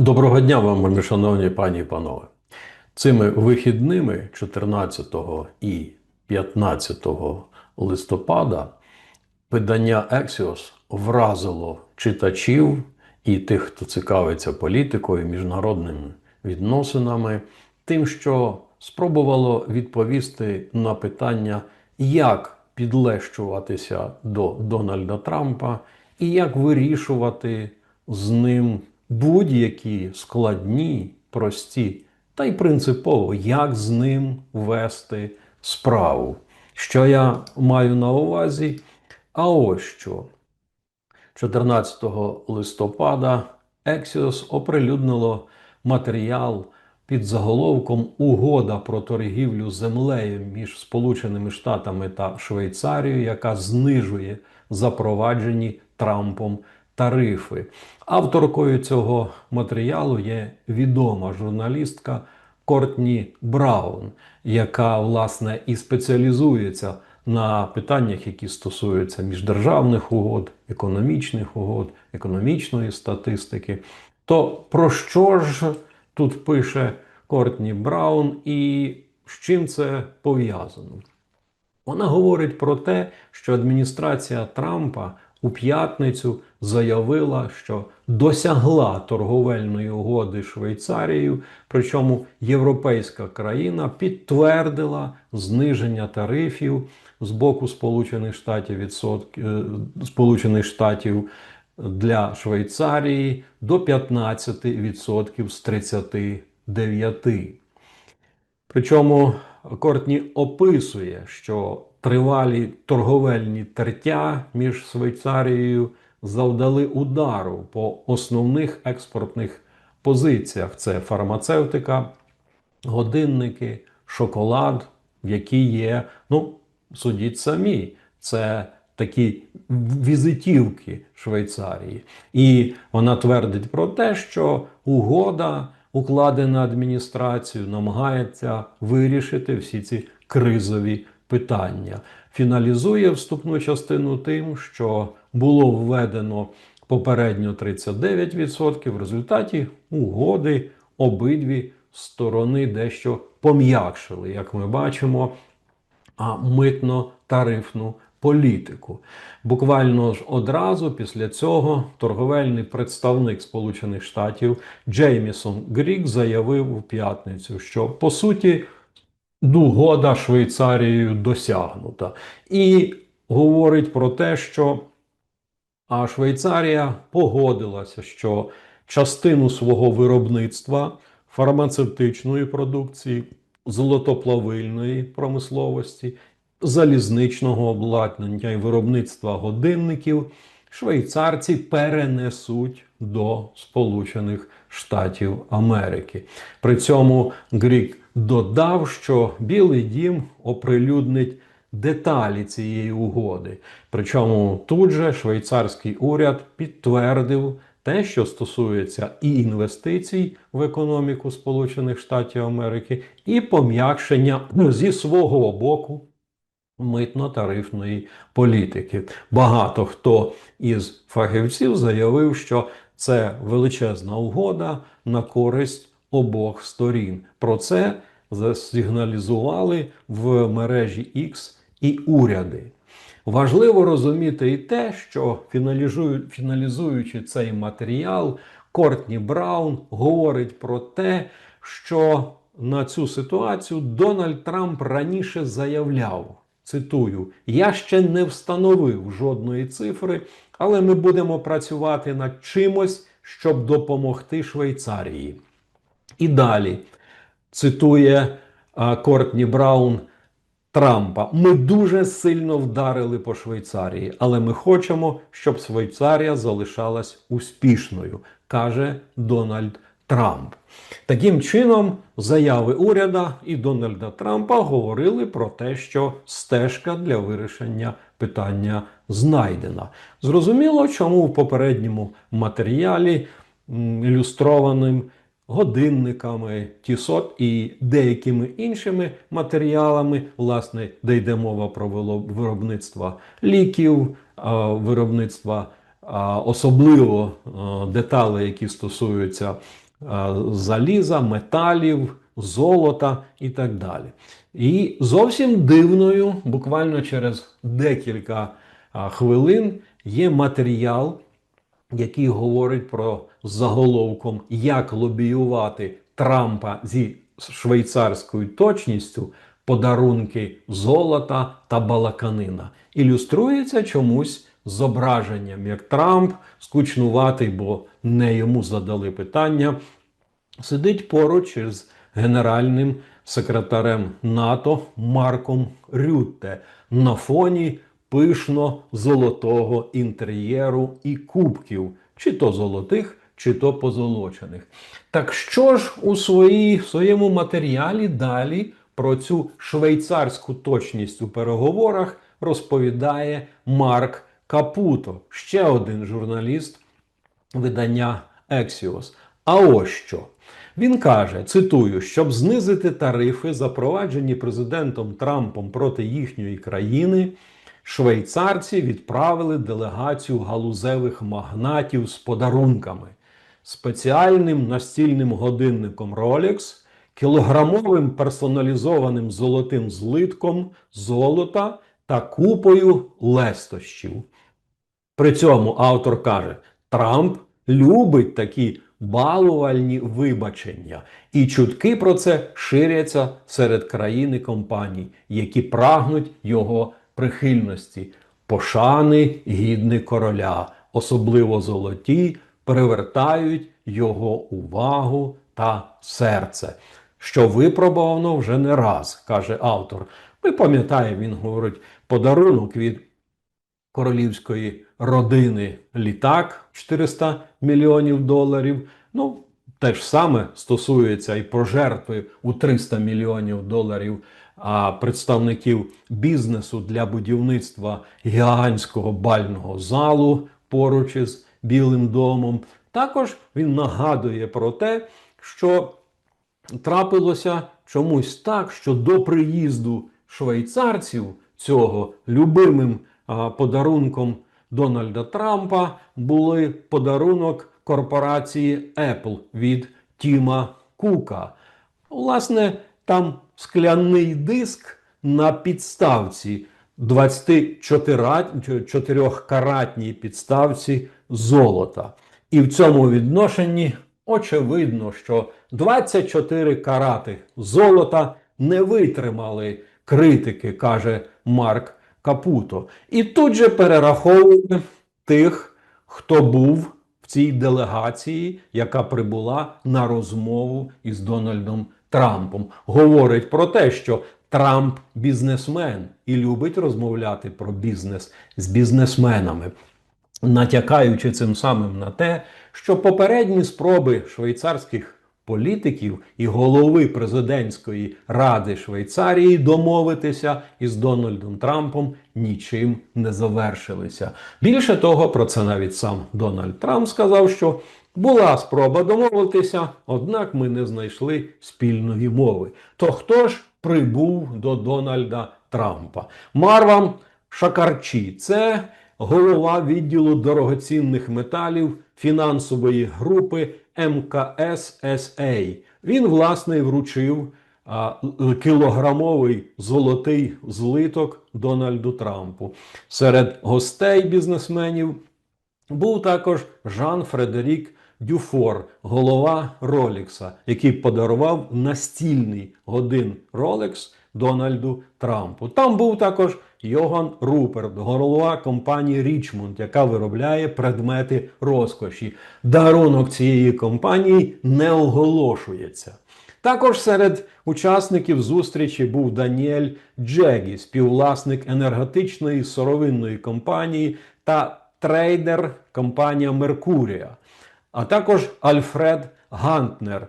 Доброго дня вам, мої шановні пані і панове. Цими вихідними 14 і 15 листопада видання Ексіос вразило читачів і тих, хто цікавиться політикою, міжнародними відносинами, тим, що спробувало відповісти на питання, як підлещуватися до Дональда Трампа і як вирішувати з ним будь-які складні, прості та й принципово, як з ним вести справу. Що я маю на увазі? А ось що. 14 листопада Ексіос оприлюднило матеріал під заголовком Угода про торгівлю землею між Сполученими Штатами та Швейцарією, яка знижує запроваджені Трампом тарифи. Авторкою цього матеріалу є відома журналістка Кортні Браун, яка власне і спеціалізується на питаннях, які стосуються міждержавних угод, економічних угод, економічної статистики. То про що ж тут пише Кортні Браун і з чим це пов'язано? Вона говорить про те, що адміністрація Трампа у п'ятницю заявила, що досягла торговельної угоди Швейцарією, причому європейська країна підтвердила зниження тарифів з боку Сполучених Штатів відсотк... е, Сполучених Штатів для Швейцарії до 15% з 39%. Причому Кортні описує, що тривалі торговельні тертя між Швейцарією завдали удару по основних експортних позиціях: це фармацевтика, годинники, шоколад, які є, ну, судіть самі, це такі візитівки Швейцарії. І вона твердить про те, що угода, укладена адміністрацією, намагається вирішити всі ці кризові питання. Фіналізує вступну частину тим, що було введено попередньо 39%. В результаті угоди обидві сторони дещо пом'якшили, як ми бачимо, а митно-тарифну політику. Буквально ж одразу після цього торговельний представник Сполучених Штатів Джеймісон Грік заявив у п'ятницю, що по суті угода Швейцарією досягнута. І говорить про те, що а Швейцарія погодилася, що частину свого виробництва фармацевтичної продукції, золотоплавильної промисловості, залізничного обладнання і виробництва годинників швейцарці перенесуть до Сполучених Штатів Америки. При цьому Грік додав, що Білий Дім оприлюднить деталі цієї угоди. Причому тут же швейцарський уряд підтвердив те, що стосується і інвестицій в економіку Сполучених Штатів Америки, і пом'якшення зі свого боку митно-тарифної політики. Багато хто із фахівців заявив, що це величезна угода на користь обох сторін. Про це засигналізували в мережі X і уряди. Важливо розуміти і те, що фіналізуючи, цей матеріал, Кортні Браун говорить про те, що на цю ситуацію Дональд Трамп раніше заявляв. Цитую: я ще не встановив жодної цифри, але ми будемо працювати над чимось, щоб допомогти Швейцарії. І далі цитує а, Кортні Браун Трампа: ми дуже сильно вдарили по Швейцарії, але ми хочемо, щоб Швейцарія залишалась успішною, каже Дональд Трамп. Таким чином, заяви уряда і Дональда Трампа говорили про те, що стежка для вирішення питання знайдена. Зрозуміло, чому в попередньому матеріалі м, ілюстрованим годинниками, тісот і деякими іншими матеріалами, власне, де йде мова про виробництво ліків, виробництва особливо деталей, які стосуються заліза, металів, золота і так далі. І зовсім дивною, буквально через декілька хвилин, є матеріал, який говорить про заголовком, як лобіювати Трампа зі швейцарською точністю подарунки золота та балаканина. Ілюструється чомусь зображенням, як Трамп скучнуватий, бо не йому задали питання, сидить поруч із генеральним секретарем НАТО Марком Рютте на фоні пишно золотого інтер'єру і кубків, чи то золотих, чи то позолочених. Так що ж у своїй, своєму матеріалі далі про цю швейцарську точність у переговорах розповідає Марк Капуто, ще один журналіст видання Axios. А ось що. Він каже: цитую, щоб знизити тарифи, запроваджені президентом Трампом проти їхньої країни, швейцарці відправили делегацію галузевих магнатів з подарунками, спеціальним настільним годинником Rolex, кілограмовим персоналізованим золотим злитком золота та купою лестощів. При цьому автор каже: Трамп любить такі балувальні вибачення, і чутки про це ширяться серед країн і компаній, які прагнуть його прихильності, пошани гідни короля, особливо золоті, привертають його увагу та серце. Що випробовано вже не раз, каже автор. Ми пам'ятаємо, він говорить, подарунок від королівської родини літак 400 мільйонів доларів. Ну, те ж саме стосується і пожертви у 300 мільйонів доларів представників бізнесу для будівництва гігантського бального залу поруч із Білим домом. Також він нагадує про те, що трапилося чомусь так, що до приїзду швейцарців цього любимим подарунком Дональда Трампа були подарунок корпорації Apple від Тіма Кука. Власне, там скляний диск на підставці 24-каратній підставці золота. І в цьому відношенні очевидно, що 24 карати золота не витримали критики, каже Марк Капуто. І тут же перераховує тих, хто був в цій делегації, яка прибула на розмову із Дональдом Трампом. Говорить про те, що Трамп бізнесмен і любить розмовляти про бізнес з бізнесменами, натякаючи цим самим на те, що попередні спроби швейцарських політиків і голови президентської ради Швейцарії домовитися із Дональдом Трампом нічим не завершилися. Більше того, про це навіть сам Дональд Трамп сказав, що була спроба домовитися, однак ми не знайшли спільної мови. То хто ж прибув до Дональда Трампа? Марван Шакарчі це голова відділу дорогоцінних металів фінансової групи МКССА. Він, власне, вручив а, кілограмовий золотий злиток Дональду Трампу. Серед гостей бізнесменів був також Жан Фредерік Дюфор, голова Ролікса, який подарував настільний годин Rolex Дональду Трампу. Там був також Йоган Руперт, голова компанії Річмонд, яка виробляє предмети розкоші. Дарунок цієї компанії не оголошується. Також серед учасників зустрічі був Даніель Джегі, співвласник енергетичної сировинної компанії та трейдер компанія Меркурія, а також Альфред Гантнер,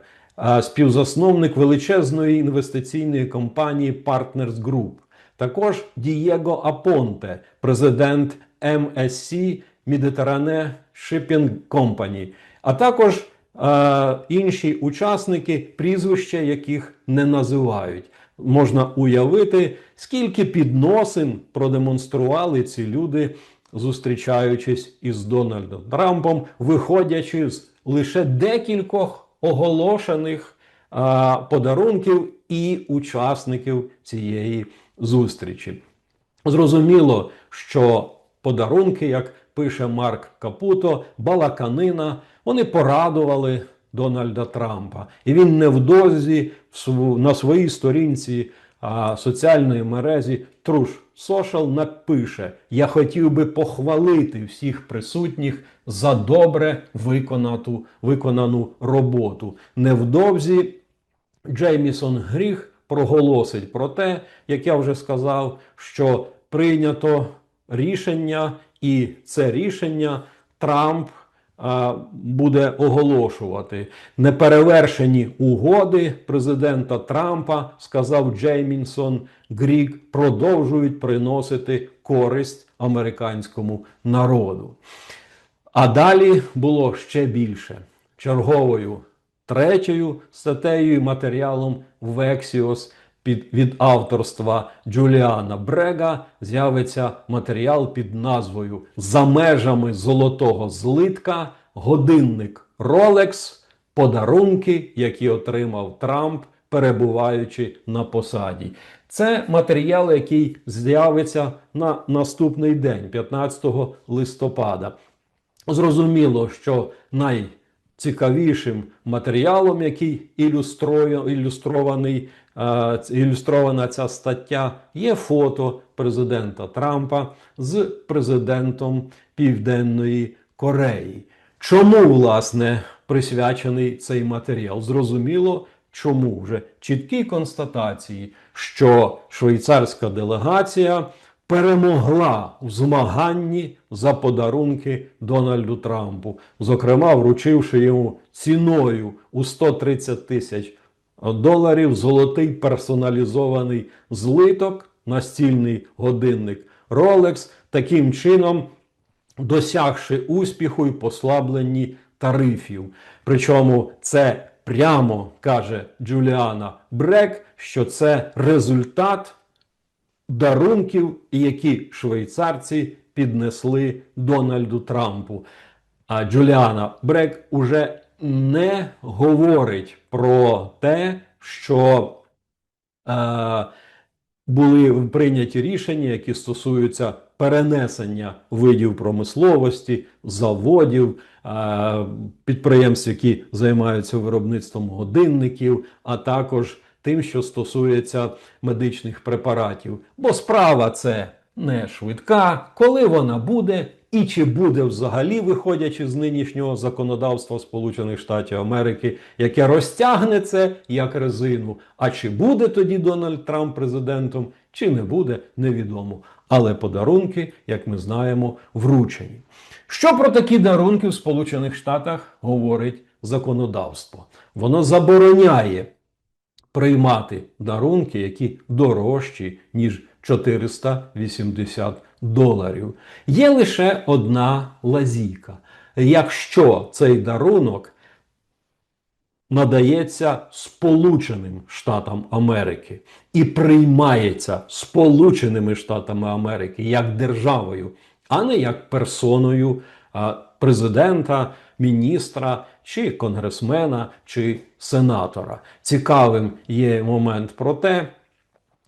співзасновник величезної інвестиційної компанії Partners Group. Також Дієго Апонте, президент MSC Mediterranean Shipping Company, а також е, інші учасники, прізвища яких не називають. Можна уявити, скільки підносин продемонстрували ці люди, зустрічаючись із Дональдом Трампом, виходячи з лише декількох оголошених а, подарунків і учасників цієї зустрічі. Зрозуміло, що подарунки, як пише Марк Капуто, балаканина, вони порадували Дональда Трампа. І він невдовзі на своїй сторінці а, соціальної мережі Truth Social напише: Я хотів би похвалити всіх присутніх за добре виконату, виконану роботу. Невдовзі Джеймісон Гріх проголосить про те, як я вже сказав, що прийнято рішення, і це рішення Трамп буде оголошувати. Неперевершені угоди президента Трампа, сказав Джеймінсон Грік, продовжують приносити користь американському народу. А далі було ще більше. Черговою третьою статтею і матеріалом Вексіос під, від авторства Джуліана Брега з'явиться матеріал під назвою За межами золотого злитка годинник Rolex, подарунки, які отримав Трамп, перебуваючи на посаді. Це матеріал, який з'явиться на наступний день, 15 листопада. Зрозуміло, що найцікавішим матеріалом, який ілюстрований, ілюстрована ця стаття, є фото президента Трампа з президентом Південної Кореї. Чому, власне, присвячений цей матеріал? Зрозуміло, чому вже чіткі констатації, що швейцарська делегація перемогла у змаганні за подарунки Дональду Трампу, зокрема, вручивши йому ціною у 130 тисяч доларів золотий персоналізований злиток, настільний годинник Rolex, таким чином досягши успіху і послабленні тарифів. Причому це прямо каже Джуліана Брек, що це результат дарунків, які швейцарці піднесли Дональду Трампу. А Джуліана Брек уже не говорить про те, що е, були прийняті рішення, які стосуються перенесення видів промисловості, заводів, е, підприємств, які займаються виробництвом годинників, а також тим, що стосується медичних препаратів. Бо справа це не швидка, коли вона буде. І чи буде взагалі, виходячи з нинішнього законодавства Сполучених Штатів Америки, яке розтягне це як резину. А чи буде тоді Дональд Трамп президентом, чи не буде, невідомо. Але подарунки, як ми знаємо, вручені. Що про такі дарунки в Сполучених Штатах говорить законодавство? Воно забороняє приймати дарунки, які дорожчі, ніж 480 доларів. Є лише одна лазійка. Якщо цей дарунок надається Сполученим Штатам Америки і приймається Сполученими Штатами Америки як державою, а не як персоною президента, міністра чи конгресмена чи сенатора. Цікавим є момент про те,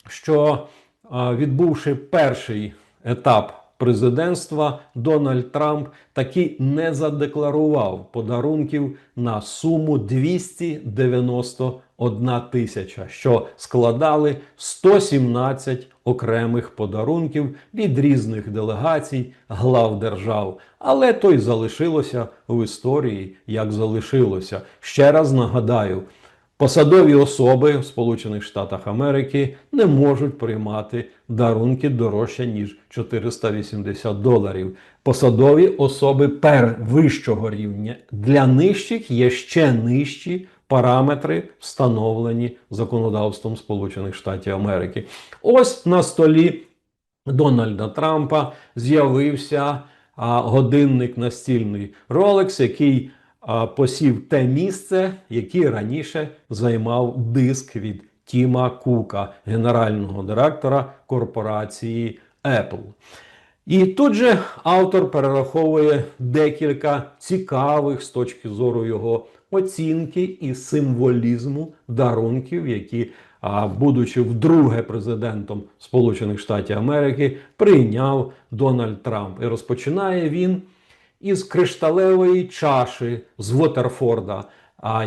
що відбувши перший етап президентства, Дональд Трамп таки не задекларував подарунків на суму 291 тисяча, що складали 117 окремих подарунків від різних делегацій глав держав. Але то й залишилося в історії, як залишилося. Ще раз нагадаю. Посадові особи в Сполучених Штатах Америки не можуть приймати дарунки дорожче ніж 480 доларів. Посадові особи первищого рівня для нижчих є ще нижчі параметри, встановлені законодавством Сполучених Штатів Америки. Ось на столі Дональда Трампа з'явився годинник настільний Rolex, який посів те місце, яке раніше займав диск від Тіма Кука, генерального директора корпорації Apple. І тут же автор перераховує декілька цікавих з точки зору його оцінки і символізму дарунків, які, будучи вдруге президентом Сполучених Штатів Америки, прийняв Дональд Трамп. І розпочинає він із кришталевої чаші з Вотерфорда,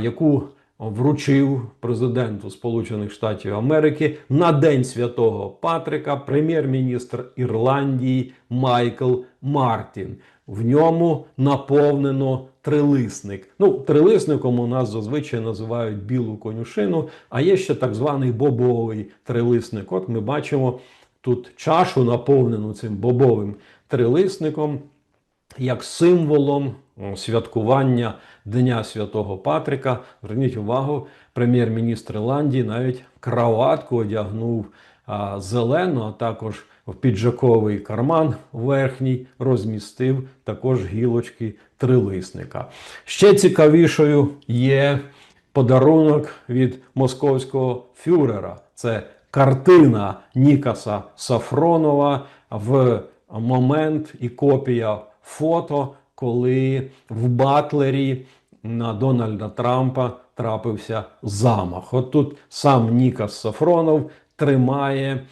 яку вручив президенту Сполучених Штатів Америки на День Святого Патрика прем'єр-міністр Ірландії Майкл Мартін. В ньому наповнено трилисник. Ну, трилисником у нас зазвичай називають білу конюшину, а є ще так званий бобовий трилисник. От ми бачимо тут чашу, наповнену цим бобовим трилисником як символом святкування Дня Святого Патрика. Зверніть увагу, прем'єр-міністр Ірландії навіть краватку одягнув зелену, а також в піджаковий карман верхній розмістив також гілочки трилисника. Ще цікавішою є подарунок від московського фюрера. Це картина Нікаса Сафронова в момент і копія фото, коли в Батлері на Дональда Трампа трапився замах. От тут сам Нікас Сафронов тримає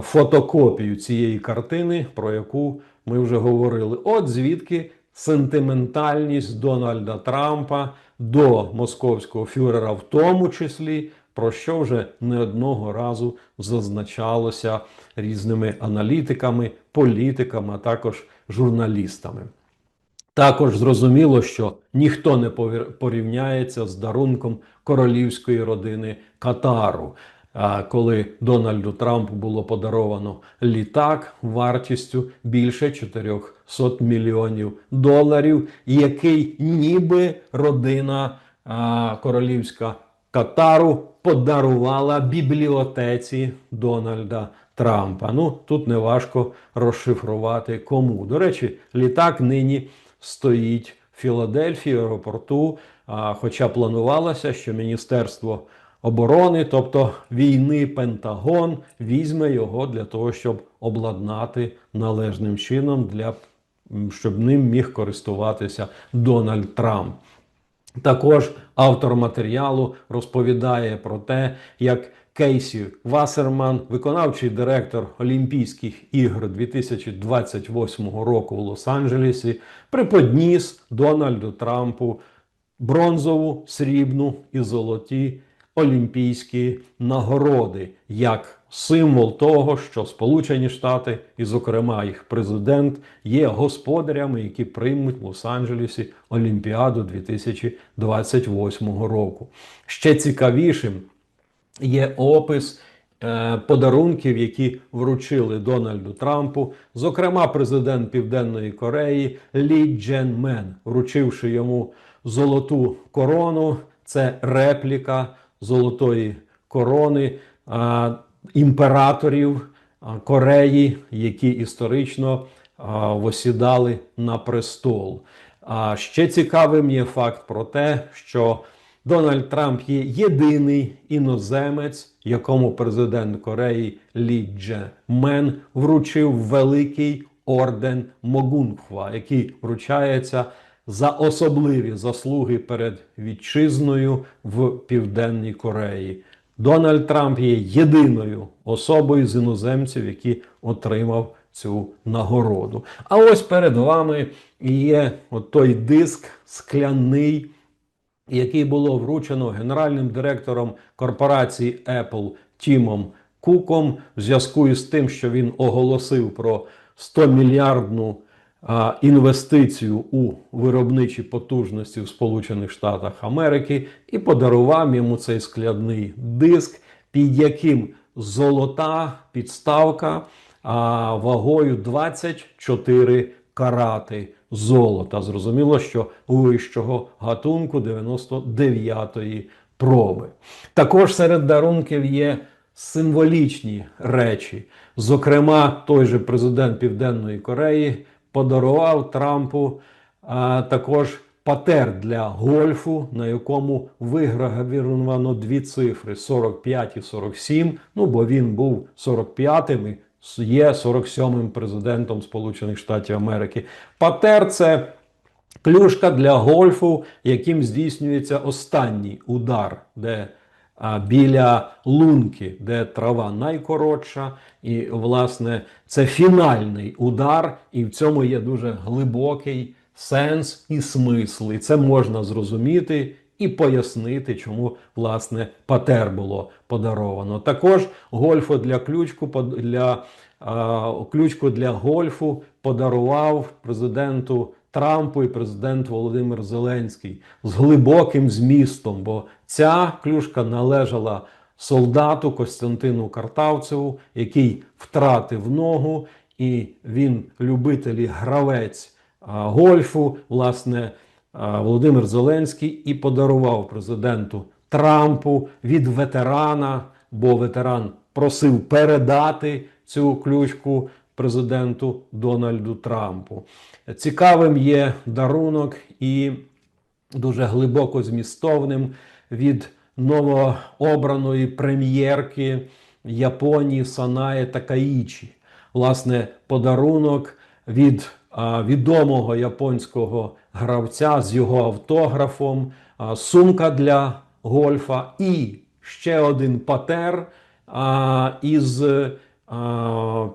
фотокопію цієї картини, про яку ми вже говорили. От звідки сентиментальність Дональда Трампа до московського фюрера, в тому числі, про що вже не одного разу зазначалося різними аналітиками, політиками, а також журналістами. Також зрозуміло, що ніхто не порівняється з дарунком королівської родини Катару. Коли Дональду Трампу було подаровано літак вартістю більше 400 мільйонів доларів, який ніби родина королівська Катару подарувала бібліотеці Дональда Трампа. Ну тут не важко розшифрувати кому. До речі, літак нині стоїть в Філадельфії, аеропорту. Хоча планувалося, що Міністерство оборони, тобто війни Пентагон, візьме його для того, щоб обладнати належним чином, для щоб ним міг користуватися Дональд Трамп. Також автор матеріалу розповідає про те, як Кейсі Вассерман, виконавчий директор Олімпійських ігор 2028 року в Лос-Анджелесі, приподніс Дональду Трампу бронзову, срібну і золоті олімпійські нагороди як символ того, що Сполучені Штати, і, зокрема, їх президент, є господарями, які приймуть в Лос-Анджелесі Олімпіаду 2028 року. Ще цікавішим є опис е, подарунків, які вручили Дональду Трампу. Зокрема, президент Південної Кореї Лі Джен Мен, вручивши йому золоту корону. Це репліка золотої корони а, імператорів Кореї, які історично а, восідали на престол. А ще цікавим є факт про те, що Дональд Трамп є єдиний іноземець, якому президент Кореї Лі Дже Мен вручив великий орден Могунхва, який вручається за особливі заслуги перед вітчизною в Південній Кореї. Дональд Трамп є єдиною особою з іноземців, який отримав цю нагороду. А ось перед вами є той диск скляний, який було вручено генеральним директором корпорації Apple Тімом Куком в зв'язку із тим, що він оголосив про 100 мільярдну а, інвестицію у виробничі потужності в Сполучених Штатах Америки і подарував йому цей скляний диск, під яким золота підставка а, вагою 24 карати золота. Зрозуміло, що вищого гатунку 99-ї проби. Також серед дарунків є символічні речі. Зокрема, той же президент Південної Кореї подарував Трампу а, також патер для гольфу, на якому вигравіровано дві цифри 45 і 47. Ну, бо він був 45-м і є 47-м президентом Сполучених Штатів Америки. Патер це клюшка для гольфу, яким здійснюється останній удар, де а, біля лунки, де трава найкоротша, і власне це фінальний удар, і в цьому є дуже глибокий сенс і смисл. І це можна зрозуміти і пояснити, чому власне патер було подаровано. Також гольфу для ключку для ключку для гольфу подарував президенту Трампу і президент Володимир Зеленський з глибоким змістом, бо ця клюшка належала солдату Костянтину Картавцеву, який втратив ногу, і він любитель гравець а, гольфу. Власне, Володимир Зеленський і подарував президенту Трампу від ветерана, бо ветеран просив передати цю ключку президенту Дональду Трампу. Цікавим є дарунок і дуже глибоко змістовним від новообраної прем'єрки Японії Санае Такаїчі. Власне, подарунок від відомого японського гравця з його автографом, сумка для гольфа і ще один патер із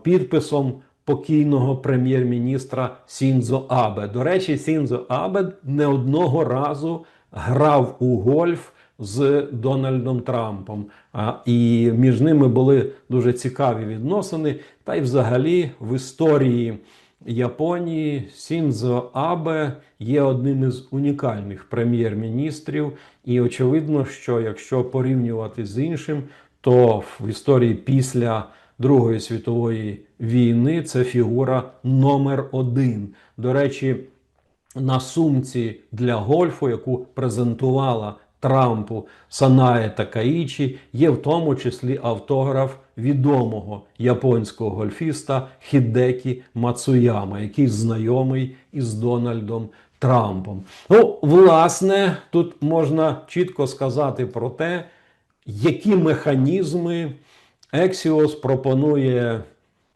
підписом покійного прем'єр-міністра Сінзо Абе. До речі, Сінзо Абе не одного разу грав у гольф з Дональдом Трампом. А, і між ними були дуже цікаві відносини. Та й взагалі в історії Японії Сінзо Абе є одним із унікальних прем'єр-міністрів. І очевидно, що якщо порівнювати з іншим, то в історії після Другої світової війни це фігура номер один. До речі, на сумці для гольфу, яку презентувала Трампу Санае Такаїчі, є в тому числі автограф відомого японського гольфіста Хідекі Мацуяма, який знайомий із Дональдом Трампом. Ну, власне, тут можна чітко сказати про те, які механізми Ексіос пропонує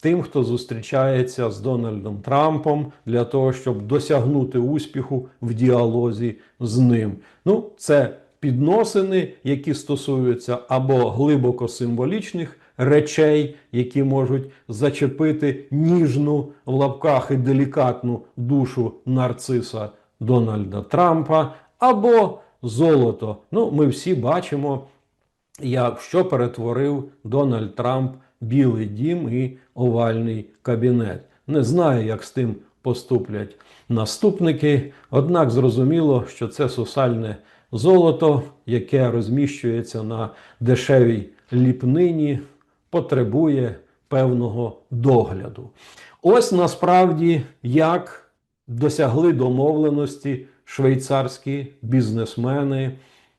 тим, хто зустрічається з Дональдом Трампом для того, щоб досягнути успіху в діалозі з ним. Ну, це підносини, які стосуються або глибоко символічних речей, які можуть зачепити ніжну в лапках і делікатну душу нарциса Дональда Трампа, або золото. Ну, ми всі бачимо я в що перетворив Дональд Трамп Білий дім і овальний кабінет. Не знаю, як з тим поступлять наступники. Однак зрозуміло, що це сусальне золото, яке розміщується на дешевій ліпнині, потребує певного догляду. Ось насправді як досягли домовленості швейцарські бізнесмени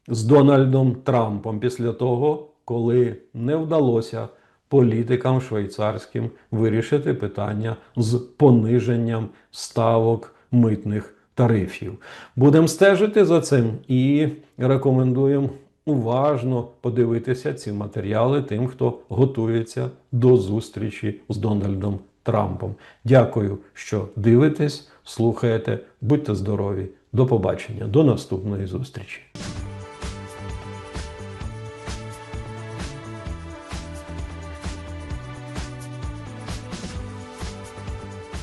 з Дональдом Трампом після того, коли не вдалося політикам швейцарським вирішити питання з пониженням ставок митних тарифів. Будемо стежити за цим і рекомендуємо уважно подивитися ці матеріали тим, хто готується до зустрічі з Дональдом Трампом. Дякую, що дивитесь, слухаєте. Будьте здорові. До побачення, до наступної зустрічі.